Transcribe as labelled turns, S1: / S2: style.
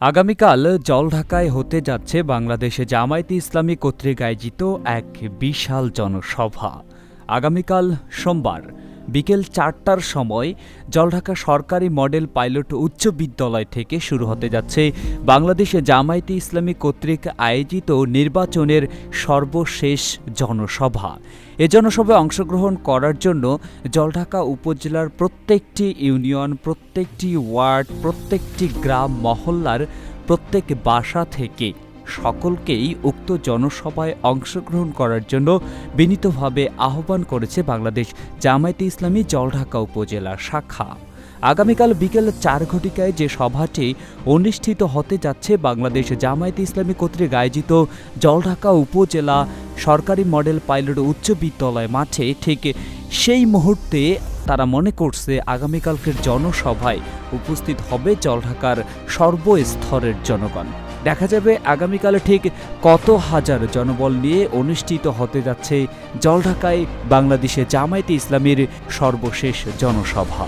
S1: আগামীকাল জলঢাকায় হতে যাচ্ছে বাংলাদেশে জামায়াতে ইসলামী কর্তৃক আয়োজিত এক বিশাল জনসভা। আগামীকাল সোমবার বিকেল চারটার সময় জলঢাকা সরকারি মডেল পাইলট উচ্চ বিদ্যালয় থেকে শুরু হতে যাচ্ছে। বাংলাদেশে জামায়াতে ইসলামী কর্তৃক আয়োজিত নির্বাচনের সর্বশেষ জনসভা। এ জনসভায় অংশগ্রহণ করার জন্য জলঢাকা উপজেলার প্রত্যেকটি ইউনিয়ন, প্রত্যেকটি ওয়ার্ড, প্রত্যেকটি গ্রাম, মহল্লার প্রত্যেক বাসা থেকে সকলকেই উক্ত জনসভায় অংশগ্রহণ করার জন্য বিনীতভাবে আহ্বান করেছে বাংলাদেশ জামায়াতে ইসলামী জলঢাকা উপজেলা শাখা। আগামীকাল বিকেল চার ঘটিকায় যে সভাটি অনুষ্ঠিত হতে যাচ্ছে, বাংলাদেশ জামায়াতে ইসলামী কর্তৃক আয়োজিত জলঢাকা উপজেলা সরকারি মডেল পাইলট উচ্চ বিদ্যালয় মাঠে ঠিক সেই মুহূর্তে তারা মনে করছে আগামীকালকের জনসভায় উপস্থিত হবে জলঢাকার সর্বস্তরের জনগণ। দেখা যাবে আগামীকালে ঠিক কত হাজার জনবল নিয়ে অনুষ্ঠিত হতে যাচ্ছে জলঢাকায় বাংলাদেশে জামায়াতে ইসলামের সর্বশেষ জনসভা।